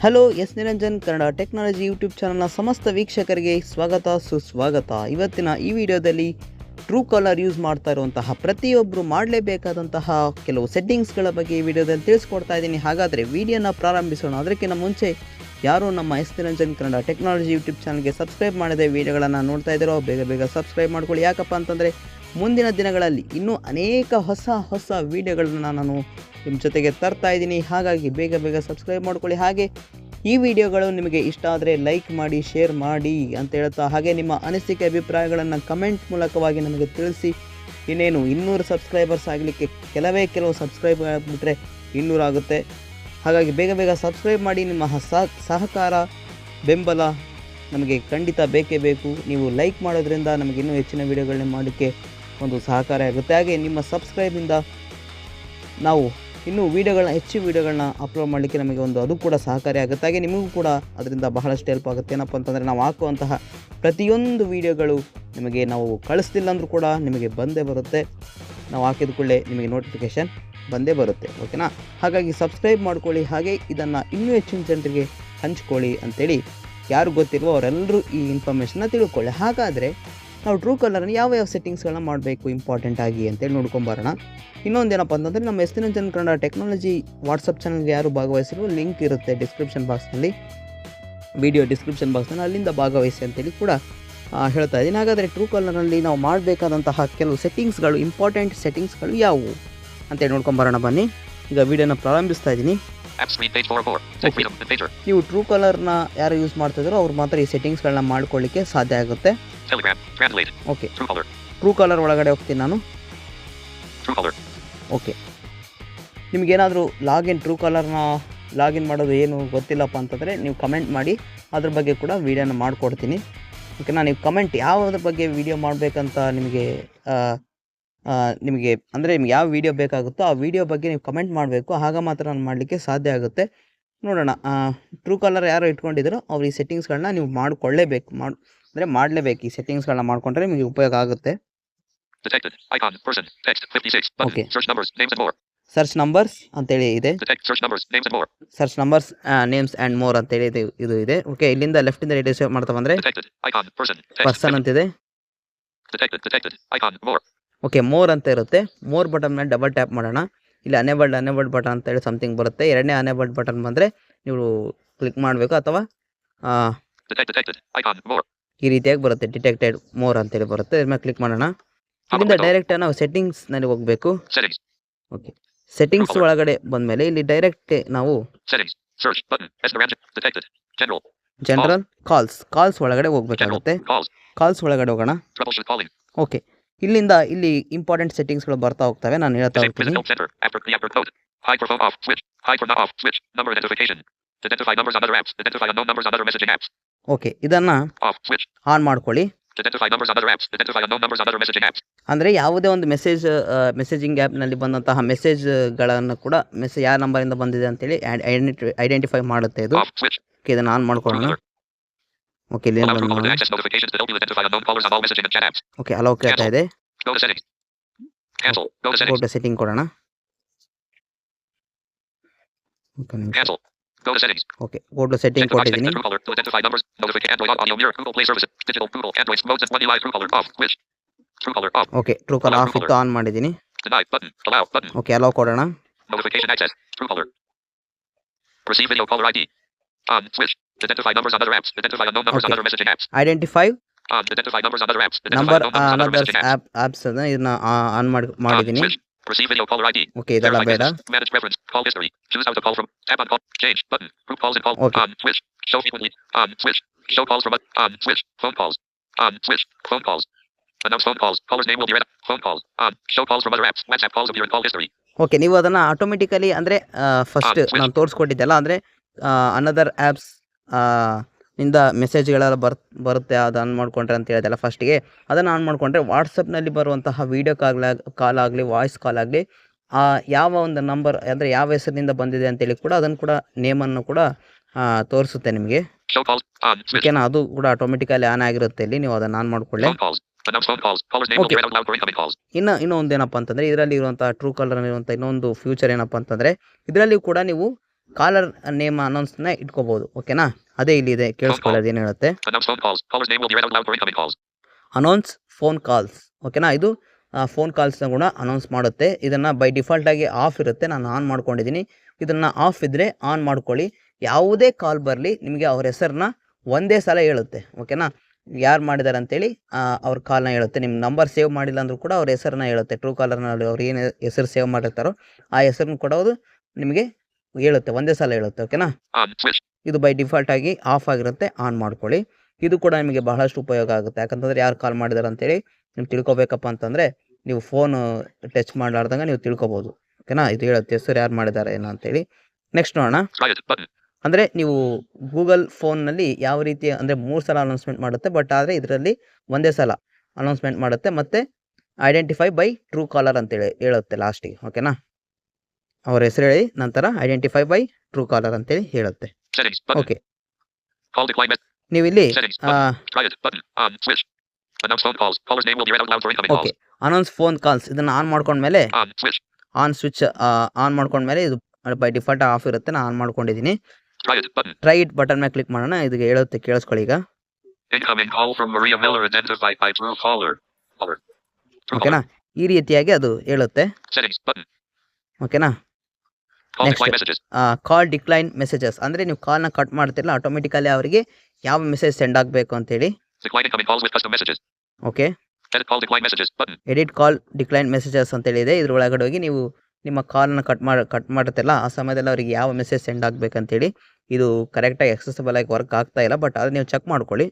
Hello, S Niranjan, Kannada technology YouTube ಚಾನಲ್ನ ಸಮಸ್ತ ವೀಕ್ಷಕರಿಗೆ ಸ್ವಾಗತ, ಸುಸ್ವಾಗತ. ಇವತ್ತಿನ ಈ ವಿಡಿಯೋದಲ್ಲಿ ಟ್ರೂ ಕಾಲರ್ ಯೂಸ್ ಮಾಡ್ತಾ ಇರುವಂತಹ ಪ್ರತಿಯೊಬ್ಬರು ಮಾಡಲೇಬೇಕಾದಂತಹ ಕೆಲವು ಸೆಟ್ಟಿಂಗ್ಸ್ಗಳ ಬಗ್ಗೆ ಈ ವಿಡಿಯೋದಲ್ಲಿ ತಿಳಿಸ್ಕೊಡ್ತಾ ಇದ್ದೀನಿ. ಹಾಗಾದರೆ ವಿಡಿಯೋನ ಪ್ರಾರಂಭಿಸೋಣ. ಅದಕ್ಕಿಂತ ಮುಂಚೆ ಯಾರು ನಮ್ಮ S Niranjan, Kannada technology YouTube ಚಾನಲ್ಗೆ ಸಬ್ಸ್ಕ್ರೈಬ್ ಮಾಡದೆ ವಿಡಿಯೋಗಳನ್ನು ನೋಡ್ತಾ ಇದ್ದೀರೋ, ಬೇಗ ಬೇಗ ಸಬ್ಸ್ಕ್ರೈಬ್ ಮಾಡ್ಕೊಳ್ಳಿ. ಯಾಕಪ್ಪ ಅಂತಂದರೆ, ಮುಂದಿನ ದಿನಗಳಲ್ಲಿ ಇನ್ನೂ ಅನೇಕ ಹೊಸ ಹೊಸ ವಿಡಿಯೋಗಳನ್ನು ನಾನು ನಿಮ್ಮ ಜೊತೆಗೆ ತರ್ತಾ ಇದ್ದೀನಿ. ಹಾಗಾಗಿ ಬೇಗ ಬೇಗ ಸಬ್ಸ್ಕ್ರೈಬ್ ಮಾಡ್ಕೊಳ್ಳಿ. ಹಾಗೆ ಈ ವಿಡಿಯೋಗಳು ನಿಮಗೆ ಇಷ್ಟ ಆದರೆ ಲೈಕ್ ಮಾಡಿ ಶೇರ್ ಮಾಡಿ ಅಂತ ಹೇಳ್ತಾ ಹಾಗೆ ನಿಮ್ಮ ಅನಿಸಿಕೆ ಅಭಿಪ್ರಾಯಗಳನ್ನು ಕಮೆಂಟ್ ಮೂಲಕವಾಗಿ ನಮಗೆ ತಿಳಿಸಿ. ಇನ್ನೇನು ಇನ್ನೂರು ಸಬ್ಸ್ಕ್ರೈಬರ್ಸ್ ಆಗಲಿಕ್ಕೆ ಕೆಲವೇ ಕೆಲವು ಸಬ್ಸ್ಕ್ರೈಬ್ ಆಗಿಬಿಟ್ರೆ ಇನ್ನೂರಾಗುತ್ತೆ ಹಾಗಾಗಿ ಬೇಗ ಬೇಗ ಸಬ್ಸ್ಕ್ರೈಬ್ ಮಾಡಿ. ನಿಮ್ಮ ಸಹ ಸಹಕಾರ, ಬೆಂಬಲ ನಮಗೆ ಖಂಡಿತ ಬೇಕೇ ಬೇಕು. ನೀವು ಲೈಕ್ ಮಾಡೋದ್ರಿಂದ ನಮಗೆ ಇನ್ನೂ ಹೆಚ್ಚಿನ ವಿಡಿಯೋಗಳನ್ನ ಮಾಡೋಕ್ಕೆ ಒಂದು ಸಹಕಾರ ಆಗುತ್ತೆ. ಹಾಗೆ ನಿಮ್ಮ ಸಬ್ಸ್ಕ್ರೈಬಿಂದ ನಾವು ಇನ್ನೂ ವೀಡಿಯೋಗಳನ್ನ ಹೆಚ್ಚು ವೀಡಿಯೋಗಳನ್ನ ಅಪ್ಲೋಡ್ ಮಾಡಲಿಕ್ಕೆ ನಮಗೆ ಒಂದು ಅದು ಕೂಡ ಸಹಕಾರಿ ಆಗುತ್ತೆ. ಹಾಗೆ ನಿಮಗೂ ಕೂಡ ಅದರಿಂದ ಬಹಳಷ್ಟು ಹೆಲ್ಪ್ ಆಗುತ್ತೆ. ಏನಪ್ಪ ಅಂತಂದರೆ ನಾವು ಹಾಕುವಂತಹ ಪ್ರತಿಯೊಂದು ವೀಡಿಯೋಗಳು ನಿಮಗೆ ನಾವು ಕಳಿಸ್ತಿಲ್ಲ ಅಂದರೂ ಕೂಡ ನಿಮಗೆ ಬಂದೇ ಬರುತ್ತೆ. ನಾವು ಹಾಕಿದ ಕೂಡಲೇ ನಿಮಗೆ ನೋಟಿಫಿಕೇಷನ್ ಬಂದೇ ಬರುತ್ತೆ. ಓಕೆನಾ ಹಾಗಾಗಿ ಸಬ್ಸ್ಕ್ರೈಬ್ ಮಾಡ್ಕೊಳ್ಳಿ. ಹಾಗೆ ಇದನ್ನು ಇನ್ನೂ ಹೆಚ್ಚಿನ ಜನರಿಗೆ ಹಂಚ್ಕೊಳ್ಳಿ ಅಂತೇಳಿ ಯಾರು ಗೊತ್ತಿಲ್ವೋ ಅವರೆಲ್ಲರೂ ಈ ಇನ್ಫಾರ್ಮೇಷನ್ನ ತಿಳ್ಕೊಳ್ಳಿ. ಹಾಗಾದರೆ ನಾವು ಟ್ರೂ ಕಲರ್ನ ಯಾವ ಯಾವ ಸೆಟ್ಟಿಂಗ್ಸ್ಗಳನ್ನ ಮಾಡಬೇಕು ಇಂಪಾರ್ಟೆಂಟ್ ಆಗಿ ಅಂತೇಳಿ ನೋಡ್ಕೊಂಬರೋಣ ಇನ್ನೊಂದೇನಪ್ಪ ಅಂತಂದರೆ ನಮ್ಮ ಎಸ್ ಜನ ಕನ್ನಡ ಟೆಕ್ನಾಲಜಿ ವಾಟ್ಸಪ್ ಚಾನಲ್ಗೆ ಯಾರು ಭಾಗವಹಿಸಿರೋ ಲಿಂಕ್ ಇರುತ್ತೆ ಡಿಸ್ಕ್ರಿಪ್ಷನ್ ಬಾಕ್ಸ್ನಲ್ಲಿ ವಿಡಿಯೋ ಡಿಸ್ಕ್ರಿಪ್ಷನ್ ಬಾಕ್ಸ್ನಲ್ಲಿ ಅಲ್ಲಿಂದ ಭಾಗವಹಿಸಿ ಅಂತೇಳಿ ಕೂಡ ಹೇಳ್ತಾ ಇದ್ದೀನಿ. ಹಾಗಾದರೆ ಟ್ರೂ ಕಲರ್ನಲ್ಲಿ ನಾವು ಮಾಡಬೇಕಾದಂತಹ ಕೆಲವು ಸೆಟ್ಟಿಂಗ್ಸ್ಗಳು ಇಂಪಾರ್ಟೆಂಟ್ ಸೆಟ್ಟಿಂಗ್ಸ್ಗಳು ಯಾವುವು ಅಂತೇಳಿ ನೋಡ್ಕೊಂಬರೋಣ ಬನ್ನಿ. ಈಗ ವಿಡಿಯೋನ ಪ್ರಾರಂಭಿಸ್ತಾ ಇದ್ದೀನಿ. App screen page 4 of 4. Take freedom and pager. ನೀವು ಟ್ರೂ ಕಲರ್ನ ಯಾರು ಯೂಸ್ ಮಾಡ್ತಿದ್ರೋ ಅವ್ರು ಮಾತ್ರ ಈ ಸೆಟ್ಟಿಂಗ್ಸ್ಗಳನ್ನ ಮಾಡ್ಕೊಳ್ಳಿಕ್ಕೆ ಸಾಧ್ಯ ಆಗುತ್ತೆ. Telegram. Translate. Okay True color. Truecaller ಒಳಗಡೆ ಹೋಗ್ತೀನಿ ನಾನು ಟ್ರೂ. ಓಕೆ ನಿಮಗೇನಾದರೂ ಲಾಗಿನ್ ಟ್ರೂ ಕಾಲರ್ನ ಲಾಗಿನ್ ಮಾಡೋದು ಏನು ಗೊತ್ತಿಲ್ಲಪ್ಪ ಅಂತಂದರೆ ನೀವು ಕಮೆಂಟ್ ಮಾಡಿ ಅದ್ರ ಬಗ್ಗೆ ಕೂಡ ವೀಡಿಯೋನ ಮಾಡಿಕೊಡ್ತೀನಿ ನಾನು ನೀವು ಕಮೆಂಟ್ ಯಾವುದ್ರ ಬಗ್ಗೆ ವೀಡಿಯೋ ಮಾಡಬೇಕಂತ ನಿಮಗೆ ನಿಮಗೆ ಅಂದರೆ ನಿಮ್ಗೆ ಯಾವ ವೀಡಿಯೋ ಬೇಕಾಗುತ್ತೋ ಆ ವೀಡಿಯೋ ಬಗ್ಗೆ ನೀವು ಕಮೆಂಟ್ ಮಾಡಬೇಕು ಆಗ ಮಾತ್ರ ನಾನು ಮಾಡಲಿಕ್ಕೆ ಸಾಧ್ಯ ಆಗುತ್ತೆ ನೋಡೋಣ ಟ್ರೂ ಕಾಲರ್ ಯಾರು ಇಟ್ಕೊಂಡಿದ್ರು ಅವ್ರು ಈ ಸೆಟ್ಟಿಂಗ್ಸ್ಗಳನ್ನ ನೀವು ಮಾಡಿಕೊಳ್ಳೇಬೇಕು ಮಾಡಿ ಅಂದರೆ ಮಾಡ್ಲೇಬೇಕು ಈ ಸೆಟ್ಟಿಂಗ್ಸ್ಗಳನ್ನ ಮಾಡ್ಕೊಂಡ್ರೆ ನಿಮಗೆ ಉಪಯೋಗ ಆಗುತ್ತೆ Detected. Icon. Person. Text. 56. Button. Okay. Search numbers. Names and more. Search numbers ಅಂತೇಳಿ ಇದೆ. Search numbers names and more ಅಂತ ಹೇಳಿ ಇದು ಇದೆ ಓಕೆ ಇಲ್ಲಿಂದ ಲೆಫ್ಟಿಂದ ರೈಟ್ ಸೇವ್ ಮಾಡ್ತಾ ಬಂದರೆ. ಪರ್ಸನ್ ಅಂತಿದೆ. ಓಕೆ ಮೋರ್ ಅಂತ ಇರುತ್ತೆ ಮೋರ್ ಬಟನ್ ಮೇಲೆ ಡಬಲ್ ಟ್ಯಾಪ್ ಮಾಡೋಣ ಇಲ್ಲಿ ಅನೇಬಲ್ಡ್ ಅನೇಬಲ್ಡ್ ಬಟನ್ ಅಂತ ಹೇಳಿ ಸಮಥಿಂಗ್ ಬರುತ್ತೆ ಎರಡನೇ ಅನೇಬಲ್ಡ್ ಬಟನ್ ಬಂದ್ರೆ ನೀವು ಕ್ಲಿಕ್ ಮಾಡಬೇಕು ಅಥವಾ ಈ ರೀತಿಯಾಗಿ ಬರುತ್ತೆ ಡಿಟೆಕ್ಟೆಡ್ ಮೋರ್ ಅಂತ ಹೇಳಿ ಬರುತ್ತೆ. ಇದ್ರ ಮೇಲೆ ಕ್ಲಿಕ್ ಮಾಡೋಣ. ಅಲ್ಲಿಂದ ಡೈರೆಕ್ಟ್ ನಾವು ಸೆಟ್ಟಿಂಗ್ಸ್ನಲ್ಲಿ ಹೋಗ್ಬೇಕು. ಓಕೆ ಸೆಟ್ಟಿಂಗ್ಸ್ ಒಳಗಡೆ ಬಂದ್ಮೇಲೆ ಇಲ್ಲಿ ಡೈರೆಕ್ಟ್ ನಾವು ಜನರಲ್ ಕಾಲ್ಸ್ ಕಾಲ್ಸ್ ಒಳಗಡೆ ಹೋಗ್ಬೇಕಾಗುತ್ತೆ. ಕಾಲ್ಸ್ ಒಳಗಡೆ ಹೋಗೋಣ. ಓಕೆ ಇಲ್ಲಿಂದ ಇಲ್ಲಿ ಇಂಪಾರ್ಟೆಂಟ್ ಸೆಟ್ಟಿಂಗ್ಸ್ಗಳು ಬರ್ತಾ ಹೋಗ್ತವೆ. ನಾನು ಹೇಳ್ತಾ ಹೋಗ್ತೀನಿ. ಓಕೆ ಇದನ್ನ ಆನ್ ಮಾಡ್ಕೊಳ್ಳಿ. ಅಂದರೆ ಯಾವುದೇ ಒಂದು ಮೆಸೇಜ್ ಮೆಸೇಜಿಂಗ್ ಆ್ಯಪ್ನಲ್ಲಿ ಬಂದಂತಹ ಮೆಸೇಜ್ಗಳನ್ನು ಕೂಡ ಮೆಸೇಜ್ ಯಾವ ನಂಬರಿಂದ ಬಂದಿದೆ ಅಂತೇಳಿ ಐಡೆಂಟಿಫೈ ಮಾಡುತ್ತೆ ಇದು. ಓಕೆ ಇದನ್ನು ಆನ್ ಮಾಡ್ಕೊಳ್ಳೋಣ. ಓಕೆ ಇಲ್ಲಿ ಓಕೆ ಅಲೋ ಕೇಳ್ತಾ ಇದೆ. ಸೆಟ್ಟಿಂಗ್ ಕೊಡೋಣ. Go to go settings. To setting ಕೊಡೋಣ okay Cancel. Go to settings. Okay go to setting Check the box next ಕೊಟ್ಟಿದ್ದೀನಿ to TrueCaller to identify numbers. Notification. Android audio mirror. Google Play services. Digital Google Android modes and one UI TrueCaller off. Switch. TrueCaller off. Okay true call off ಇತ್ತು on ಮಾಡಿದ್ದೀನಿ Deny button. Allow button. Okay allow ಕೊಡೋಣ Notification access. TrueCaller. Receive video caller ID. On. Switch. Identify numbers on other apps. Identify unknown numbers on Okay. other messaging apps. Identify On. Identify numbers on other apps. Identify number unknown numbers on other another's messaging apps. App apps ಅದನ್ನ ಇದನ್ನ on ಮಾಡಿ On. ಮಾಡಿದ್ದೀನಿ Switch. Receive video caller ID. Okay ಇದೆಲ್ಲ Verify ಬೇಡ business. Manage preference. Call history. Choose how to call from. Tap on call. Change button. Group calls and call. Okay. On. Switch. Show frequently. On. Switch. Show calls from. On. Switch. Phone calls. On. Switch. Phone calls. Announce phone calls. Caller's name will be read. Phone calls. On. Show calls from other apps. WhatsApp calls appear in call history. Okay ನೀವು ಅದನ್ನು automatically ಅಂದರೆ first Ah, switch. ನಾನು ತೋರಿಸ್ಕೊಟ್ಟಿದ್ದೆಲ್ಲ ಅಂದರೆ another apps ಇಂದ ಮೆಸೇಜ್ಗಳೆಲ್ಲ ಬರ್ ಬರುತ್ತೆ ಅದು ಆನ್ ಮಾಡ್ಕೊಂಡ್ರೆ ಅಂತ ಹೇಳಿದೆಲ್ಲ ಫಸ್ಟಿಗೆ ಅದನ್ನು ಆನ್ ಮಾಡಿಕೊಂಡ್ರೆ ವಾಟ್ಸಪ್ನಲ್ಲಿ ಬರುವಂತಹ ವೀಡಿಯೋ ಕಾಲ್ ಕಾಲ್ ಆಗಲಿ ವಾಯ್ಸ್ ಕಾಲ್ ಆಗಲಿ ಯಾವ ಒಂದು ನಂಬರ್ ಅಂದರೆ ಯಾವ ಹೆಸರಿನಿಂದ ಬಂದಿದೆ ಅಂತೇಳಿ ಕೂಡ ಅದನ್ನು ಕೂಡ ನೇಮನ್ನು ಕೂಡ ಆ, ತೋರಿಸುತ್ತೆ ನಿಮಗೆ. ಓಕೆನಾ ಅದು ಕೂಡ ಆಟೋಮೆಟಿಕಲಿ ಆನ್ ಆಗಿರುತ್ತೆ ಇಲ್ಲಿ ನೀವು ಅದನ್ನು ಆನ್ ಮಾಡಿಕೊಳ್ಳಿ. ಇನ್ನು ಇನ್ನೊಂದೇನಪ್ಪ ಅಂತಂದರೆ ಇದರಲ್ಲಿ ಇರುವಂಥ ಟ್ರೂ ಕಾಲರ್ ಇರುವಂಥ ಇನ್ನೊಂದು ಫ್ಯೂಚರ್ ಏನಪ್ಪ ಅಂತಂದರೆ ಇದರಲ್ಲಿ ಕೂಡ ನೀವು ಕಾಲರ್ ನೇಮ್ ಅನೌನ್ಸ್ನ ಇಟ್ಕೋಬಹುದು ಓಕೆನಾ ಅದೇ ಇಲ್ಲಿದೆ ಕೇಳಿಸ್ಕೊಳ್ಳೋದು ಏನು ಹೇಳುತ್ತೆ. ಅನೌನ್ಸ್ ಫೋನ್ ಕಾಲ್ಸ್ ಓಕೆನಾ ಇದು ಫೋನ್ ಕಾಲ್ಸ್ನ ಕೂಡ ಅನೌನ್ಸ್ ಮಾಡುತ್ತೆ. ಇದನ್ನು ಬೈ ಡಿಫಾಲ್ಟಾಗಿ ಆಫ್ ಇರುತ್ತೆ ನಾನು ಆನ್ ಮಾಡ್ಕೊಂಡಿದ್ದೀನಿ ಇದನ್ನು ಆಫ್ ಇದ್ದರೆ ಆನ್ ಮಾಡ್ಕೊಳ್ಳಿ. ಯಾವುದೇ ಕಾಲ್ ಬರಲಿ ನಿಮಗೆ ಅವ್ರ ಹೆಸರನ್ನ ಒಂದೇ ಸಲ ಹೇಳುತ್ತೆ ಓಕೆನಾ ಯಾರು ಮಾಡಿದ್ದಾರೆ ಅಂತೇಳಿ ಅವ್ರ ಕಾಲ್ನ ಹೇಳುತ್ತೆ. ನಿಮ್ಮ ನಂಬರ್ ಸೇವ್ ಮಾಡಿಲ್ಲ ಅಂದರೂ ಕೂಡ ಅವ್ರ ಹೆಸರನ್ನ ಹೇಳುತ್ತೆ. ಟ್ರೂ ಕಾಲರ್ನಲ್ಲಿ ಅವ್ರು ಏನು ಹೆಸರು ಸೇವ್ ಮಾಡಿರ್ತಾರೋ ಆ ಹೆಸರನ್ನು ಕೊಡೋದು ನಿಮಗೆ ಹೇಳುತ್ತೆ ಒಂದೇ ಸಲ ಹೇಳುತ್ತೆ ಓಕೆನಾ ಇದು ಬೈ ಡಿಫಾಲ್ಟ್ ಆಗಿ ಆಫ್ ಆಗಿರುತ್ತೆ ಆನ್ ಮಾಡ್ಕೊಳ್ಳಿ. ಇದು ಕೂಡ ನಿಮಗೆ ಬಹಳಷ್ಟು ಉಪಯೋಗ ಆಗುತ್ತೆ ಯಾಕಂತಂದ್ರೆ ಯಾರು ಕಾಲ್ ಮಾಡಿದಾರೆ ಅಂತೇಳಿ ನೀವು ತಿಳ್ಕೊಬೇಕಪ್ಪ ಅಂತಂದರೆ ನೀವು ಫೋನ್ ಟಚ್ ಮಾಡ್ಲಾರ್ದಂಗ ನೀವು ತಿಳ್ಕೊಬೋದು ಓಕೆನಾ ಇದು ಹೇಳುತ್ತೆ ಹೆಸರು ಯಾರು ಮಾಡಿದ್ದಾರೆ ಏನೋ ಅಂತೇಳಿ ನೆಕ್ಸ್ಟ್ ನೋಡೋಣ. ಅಂದ್ರೆ ಅಂದರೆ ನೀವು ಗೂಗಲ್ ಫೋನ್ನಲ್ಲಿ ಯಾವ ರೀತಿ ಅಂದರೆ ಮೂರು ಸಲ ಅನೌನ್ಸ್ಮೆಂಟ್ ಮಾಡುತ್ತೆ ಬಟ್ ಆದರೆ ಇದರಲ್ಲಿ ಒಂದೇ ಸಲ ಅನೌನ್ಸ್ಮೆಂಟ್ ಮಾಡುತ್ತೆ ಮತ್ತೆ ಐಡೆಂಟಿಫೈ ಬೈ ಟ್ರೂ ಕಾಲರ್ ಅಂತೇಳಿ ಹೇಳುತ್ತೆ ಲಾಸ್ಟಿಗೆ ಓಕೆನಾ ಅವರ ಹೆಸರು ಹೇಳಿ ನಂತರ ಐಡೆಂಟಿಫೈ ಬೈ ಟ್ರೂ ಕಾಲರ್ ಅಂತೇಳಿ ಹೇಳುತ್ತೆ. ಓಕೆ ನೀವಿಲ್ಲಿ ಓಕೆ ಅನೌನ್ಸ್ ಫೋನ್ ಕಾಲ್ಸ್ ಇದನ್ನ ಆನ್ ಮಾಡ್ಕೊಂಡ ಮೇಲೆ ಆನ್ ಸ್ವಿಚ್ ಆನ್ ಮಾಡ್ಕೊಂಡ ಮೇಲೆ ಇದು ಬೈ ಡಿಫಾಲ್ಟ್ ಆಫ್ ಇರುತ್ತೆ. ನಾನು ಆನ್ ಮಾಡ್ಕೊಂಡಿದ್ದೀನಿ ಟ್ರೈ ಇಟ್ ಬಟನ್ ಮೇಲೆ ಕ್ಲಿಕ್ ಮಾಡೋಣ. ಇದಕ್ಕೆ ಹೇಳುತ್ತೆ ಕೇಳಿಸ್ಕೊಳ್ಳಿ ಈಗ. ಓಕೆನಾ ಈ ರೀತಿಯಾಗಿ ಅದು ಹೇಳುತ್ತೆ. ಓಕೆನಾ Messages. ಕಾಲ್ ಡಿಕ್ಲೈನ್ ಮೆಸೇಜಸ್ ಅಂದ್ರೆ ನೀವು ಕಾಲ್ನ ಕಟ್ ಮಾಡ್ತಿರಲ್ಲ ಆಟೋಮೆಟಿಕಲಿ ಅವರಿಗೆ ಯಾವ ಮೆಸೇಜ್ ಸೆಂಡ್ ಆಗಬೇಕು ಅಂತ ಹೇಳಿ. Okay. Edit call decline messages ಅಂತೇಳಿ ಇದೆ ಇದ್ರೊಳಗಡೆ ಹೋಗಿ ನೀವು ನಿಮ್ಮ ಕಾಲ್ನ ಕಟ್ ಮಾಡಿ ಕಟ್ ಮಾಡುತ್ತಲ್ಲ ಆ ಸಮಯದಲ್ಲಿ ಅವರಿಗೆ ಯಾವ ಮೆಸೇಜ್ ಸೆಂಡ್ ಆಗಬೇಕಂತೇಳಿ ಇದು ಕರೆಕ್ಟಾಗಿ ಆಕ್ಸೆಸಬಲ್ ಆಗಿ ವರ್ಕ್ ಆಗ್ತಾ ಇಲ್ಲ ಬಟ್ ಅದನ್ನ ನೀವು ಚೆಕ್ ಮಾಡ್ಕೊಳ್ಳಿ.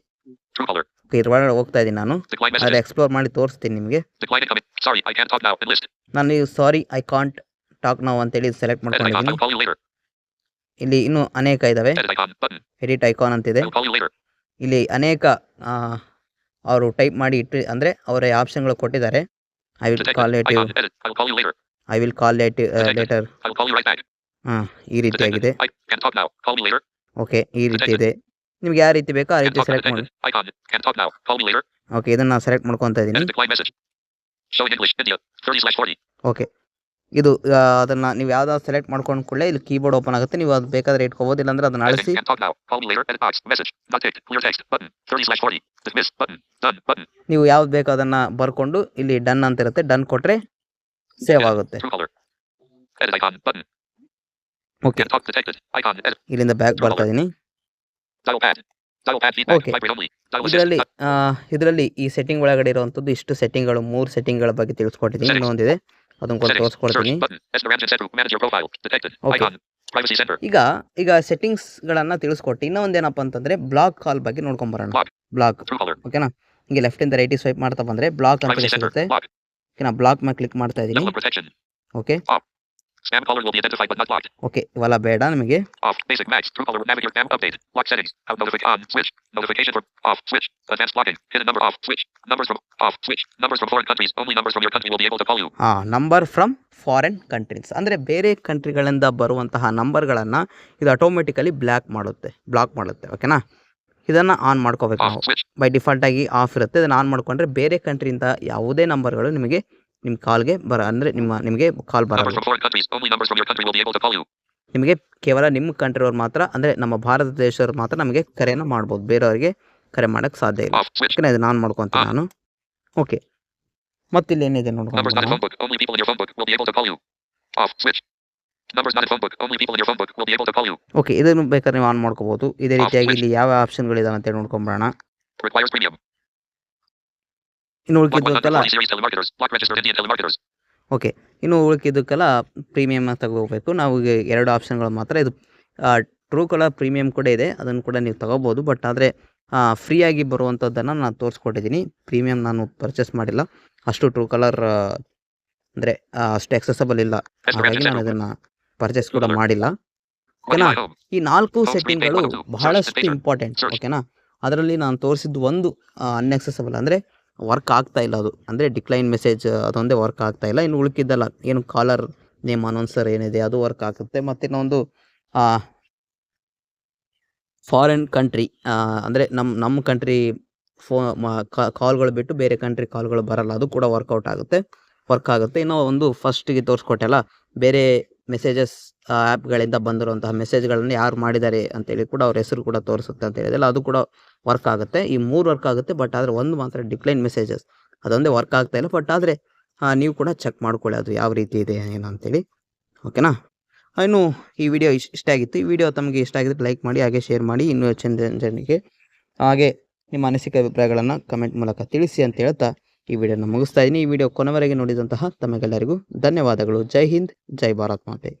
ಇದ್ರೊಳಗಡೆ ಹೋಗ್ತಾ ಇದ್ದೀನಿ ನಾನು. ಅದೇ ಎಕ್ಸ್ಪ್ಲೋರ್ ಮಾಡಿ ತೋರಿಸ್ತೀನಿ ನಿಮಗೆ. ನಾನು ಸಾರಿ ಐ ಕಾಂಟ್ ಸ್ಟಾಕ್ ನಾವು ಅಂತ ಹೇಳಿ ಸೆಲೆಕ್ಟ್ ಮಾಡ್ಕೊಂಡಿದ್ದೀನಿ ಇಲ್ಲಿ ಇನ್ನು ಅನೇಕ ಇದಾವೆ. ಎಡಿಟ್ ಐಕಾನ್ ಅಂತ ಇದೆ ಇಲ್ಲಿ ಅನೇಕ ಅವರು ಟೈಪ್ ಮಾಡಿ ಇಟ್ಟು ಅಂದ್ರೆ ಅವರ ಆಪ್ಷನ್ಗಳು ಕೊಟ್ಟಿದ್ದಾರೆ. I will call late I will call later you later ಈ ರೀತಿ ಆಗಿದೆ. ಓಕೆ ಈ ರೀತಿ ಇದೆ. ನಿಮಗೆ ಯಾವ ರೀತಿ ಬೇಕೋ ಆ ರೀತಿ ಸೆಲೆಕ್ಟ್ ಮಾಡಿ. ಓಕೆ ಇದನ್ನ ನಾನು ಸೆಲೆಕ್ಟ್ ಮಾಡ್ಕೊಂತ ಇದೀನಿ. ಓಕೆ ಇದು ಅದನ್ನ ನೀವು ಯಾವ್ದು ಸೆಲೆಕ್ಟ್ ಮಾಡ್ಕೊಂಡು ಕೂಡ ಇಲ್ಲಿ ಕೀಬೋರ್ಡ್ ಓಪನ್ ಆಗುತ್ತೆ. ನೀವು ಅದು ಬೇಕಾದ್ರೆ ಇಟ್ಕೋಬಹುದು ಇಲ್ಲಾಂದ್ರೆ ಅದನ್ನ ಅಳಿಸಿ. ನೀವು ಯಾವ್ದು ಬೇಕೋ ಅದನ್ನ ಬರ್ಕೊಂಡು ಇಲ್ಲಿ ಡನ್ ಅಂತ ಇರುತ್ತೆ ಡನ್ ಕೊಟ್ರೆ ಸೇವ್ ಆಗುತ್ತೆ. ಇಲ್ಲಿಂದ ಬ್ಯಾಕ್ ಬರ್ತಾ ಇದೀನಿ. ಇದರಲ್ಲಿ ಈ ಸೆಟ್ಟಿಂಗ್ ಒಳಗಡೆ ಇರುವಂತದ್ದು ಇಷ್ಟು ಸೆಟ್ಟಿಂಗ್ಗಳು ಮೂರು ಸೆಟ್ಟಿಂಗ್ಗಳ ಬಗ್ಗೆ ತಿಳಿಸ್ಕೊಟ್ಟಿದ್ದೀನಿ. ಇನ್ನೊಂದಿದೆ. ಅದನ್ನು ಕೂಡ ತೋರಿಸ್ಕೊಡ್ತೀನಿ ಈಗ ಈಗ ಸೆಟ್ಟಿಂಗ್ಸ್ ಗಳನ್ನ ತಿಳಿಸ್ಕೊಟ್ಟು ಇನ್ನೊಂದ್ ಏನಪ್ಪ ಅಂತಂದ್ರೆ ಬ್ಲಾಕ್ ಕಾಲ್ ಬಗ್ಗೆ ನೋಡ್ಕೊಂಡ್ ಬರೋಣ. ಬ್ಲಾಕ್ ಓಕೆನಾ ಹಿಂಗೆ ಲೆಫ್ಟ್ ಇಂದ ರೈಟ್ ಸ್ವೈಪ್ ಮಾಡ್ತಾ ಬಂದ್ರೆ ಬ್ಲಾಕ್ ಅಂತ ಬ್ಲಾಕ್ ಮ್ಯಾಗ ಕ್ಲಿಕ್ ಮಾಡ್ತಾ ಇದೀನಿ. Okay Spam caller will be identified but not blocked. Okay, ಇವೆಲ್ಲ ಬೇಡ ನಿಮಗೆ Off. Basic max. True caller. navigator, Spam update. Lock settings. Out notification. On. Switch. Notification for off. Switch. Advanced blocking. Hidden number off. Switch. Numbers from off. Switch. Numbers from foreign countries. Only numbers from your country will be able to call you. ಹಾಂ number from foreign countries ಅಂದರೆ ಬೇರೆ ಕಂಟ್ರಿಗಳಿಂದ ಬರುವಂತಹ ನಂಬರ್ಗಳನ್ನು ಇದು automatically black ಮಾಡುತ್ತೆ block ಮಾಡುತ್ತೆ ಓಕೆನಾ ಇದನ್ನು on ಮಾಡ್ಕೋಬೇಕು. ನಾವು. ಬೈ ಡಿಫಾಲ್ಟಾಗಿ ಆಫ್ ಇರುತ್ತೆ ಇದನ್ನು ಆನ್ ಮಾಡ್ಕೊಂಡ್ರೆ ಬೇರೆ ಕಂಟ್ರಿಯಿಂದ ಯಾವುದೇ ನಂಬರ್ಗಳು ನಿಮಗೆ ನಿಮ್ಮ ಕಾಲ್ಗೆ ಬರ ಅಂದರೆ ನಿಮ್ಮ ನಿಮಗೆ ಕಾಲ್ ಬರಲ್ಲ. ನಿಮಗೆ ಕೇವಲ ನಿಮ್ಮ ಕಂಟ್ರಿ ಮಾತ್ರ ಅಂದರೆ ನಮ್ಮ ಭಾರತ ದೇಶದವ್ರು ಮಾತ್ರ ನಮಗೆ ಕರೆಯನ್ನು ಮಾಡ್ಬೋದು. ಬೇರೆಯವರಿಗೆ ಕರೆ ಮಾಡೋಕ್ಕೆ ಸಾಧ್ಯ ಇಲ್ಲ. ಯಾಕೆ ಇದು ನಾನು ಮಾಡ್ಕೊತೀನಿ ನಾನು. ಓಕೆ ಮತ್ತಿಲ್ಲ ಏನಿದೆ ಓಕೆ ಇದನ್ನು ಬೇಕಾದ್ರೆ ನೀವು ಆನ್ ಮಾಡ್ಕೋಬಹುದು ಇದೇ ರೀತಿಯಾಗಿ ಇಲ್ಲಿ ಯಾವ ಆಪ್ಷನ್ಗಳಿದೆ ಅಂತ ನೋಡ್ಕೊಂಬೋಣ ಇನ್ನು ಉಳ್ಕಿದ್ದಕ್ಕೆಲ್ಲ 140 series telemarketers. Block registered Indian telemarketers. ಓಕೆ ಇನ್ನು ಉಳ್ಕಿದ್ದಕ್ಕೆಲ್ಲ ಪ್ರೀಮಿಯಮ್ ತಗೋಬೇಕು. ನಾವು ಈಗ ಎರಡು ಆಪ್ಷನ್ಗಳು ಮಾತ್ರ. ಇದು ಟ್ರೂ ಕಲರ್ ಪ್ರೀಮಿಯಮ್ ಕೂಡ ಇದೆ. ಅದನ್ನು ಕೂಡ ನೀವು ತಗೋಬೋದು. ಬಟ್ ಆದರೆ ಫ್ರೀಯಾಗಿ ಬರುವಂಥದ್ದನ್ನು ನಾನು ತೋರಿಸ್ಕೊಟ್ಟಿದ್ದೀನಿ. ಪ್ರೀಮಿಯಮ್ ನಾನು ಪರ್ಚೇಸ್ ಮಾಡಿಲ್ಲ. ಅಷ್ಟು ಟ್ರೂ ಕಲರ್ ಅಂದರೆ ಅಷ್ಟು ಎಕ್ಸೆಸಬಲ್ ಇಲ್ಲ. ಹಾಗಾಗಿ ನಾನು ಅದನ್ನ ಇದನ್ನು ಪರ್ಚೇಸ್ ಕೂಡ ಮಾಡಿಲ್ಲ. ಓಕೆನಾ ಈ ನಾಲ್ಕು ಸೆಟ್ಟಿಂಗ್ಗಳು. ಬಹಳಷ್ಟು ಇಂಪಾರ್ಟೆಂಟ್ ಓಕೆನಾ ಅದರಲ್ಲಿ ನಾನು ತೋರಿಸಿದ್ದು ಒಂದು ಅನ್ಎಕ್ಸೆಸಬಲ್ ಅಂದರೆ ವರ್ಕ್ ಆಗ್ತಾ ಇಲ್ಲ ಅದು. ಅಂದರೆ ಡಿಕ್ಲೈನ್ ಮೆಸೇಜ್ ಅದೊಂದೇ ವರ್ಕ್ ಆಗ್ತಾ ಇಲ್ಲ. ಇನ್ನು ಉಳ್ಕಿದ್ದಲ್ಲ, ಏನು ಕಾಲರ್ ನೇಮ್ ಅನೌನ್ಸರ್ ಏನಿದೆ, ಅದು ವರ್ಕ್ ಆಗುತ್ತೆ. ಮತ್ತು ಇನ್ನೊಂದು ಫಾರಿನ್ ಕಂಟ್ರಿ ಅಂದರೆ ನಮ್ಮ ನಮ್ಮ ಕಂಟ್ರಿ ಫೋ ಕಾಲ್ಗಳು ಬಿಟ್ಟು ಬೇರೆ ಕಂಟ್ರಿ ಕಾಲ್ಗಳು ಬರಲ್ಲ. ಅದು ಕೂಡ ವರ್ಕೌಟ್ ಆಗುತ್ತೆ. ವರ್ಕ್ ಆಗುತ್ತೆ. ಇನ್ನು ಒಂದು ಫಸ್ಟಿಗೆ ತೋರಿಸ್ಕೊಟ್ಟೆಲ್ಲ ಬೇರೆ ಮೆಸೇಜಸ್ ಆ್ಯಪ್ಗಳಿಂದ ಬಂದಿರುವಂತಹ ಮೆಸೇಜ್ಗಳನ್ನು ಯಾರು ಮಾಡಿದ್ದಾರೆ ಅಂತೇಳಿ ಕೂಡ ಅವ್ರ ಹೆಸರು ಕೂಡ ತೋರಿಸುತ್ತೆ ಅಂತ ಹೇಳಿದಲ್ಲ ಅದು ಕೂಡ ವರ್ಕ್ ಆಗುತ್ತೆ. ಈ ಮೂರು ವರ್ಕ್ ಆಗುತ್ತೆ ಬಟ್ ಆದರೆ ಒಂದು ಮಾತ್ರ ಡಿಕ್ಲೈನ್ ಮೆಸೇಜಸ್ ಅದೊಂದೇ ವರ್ಕ್ ಆಗ್ತಾ ಇಲ್ಲ ಬಟ್ ಆದರೆ ನೀವು ಕೂಡ ಚೆಕ್ ಮಾಡ್ಕೊಳ್ಳಿ ಅದು ಯಾವ ರೀತಿ ಇದೆ, ಏನು ಅಂತೇಳಿ. ಓಕೆನಾ ಇನ್ನು ಈ ವಿಡಿಯೋ ಇಷ್ಟ ಇಷ್ಟ ಆಗಿತ್ತು. ಈ ವಿಡಿಯೋ ತಮಗೆ ಇಷ್ಟ ಆಗಿದ್ರೆ ಲೈಕ್ ಮಾಡಿ, ಹಾಗೆ ಶೇರ್ ಮಾಡಿ. ಇನ್ನೂ ಹೆಚ್ಚಿನ ಜನರಿಗೆ, ಹಾಗೆ ನಿಮ್ಮ ಅನಿಸಿಕೆ ಅಭಿಪ್ರಾಯಗಳನ್ನು ಕಮೆಂಟ್ ಮೂಲಕ ತಿಳಿಸಿ ಅಂತ ಹೇಳ್ತಾ ಈ ವಿಡಿಯೋನ ಮುಗಿಸ್ತಾ ಇದ್ದೀನಿ ಈ ವಿಡಿಯೋ ಕೊನೆವರೆಗೆ ನೋಡಿದಂತಹ ತಮಗೆಲ್ಲರಿಗೂ ಧನ್ಯವಾದಗಳು. ಜೈ ಹಿಂದ್, ಜೈ ಭಾರತ್ ಮಾತೆ.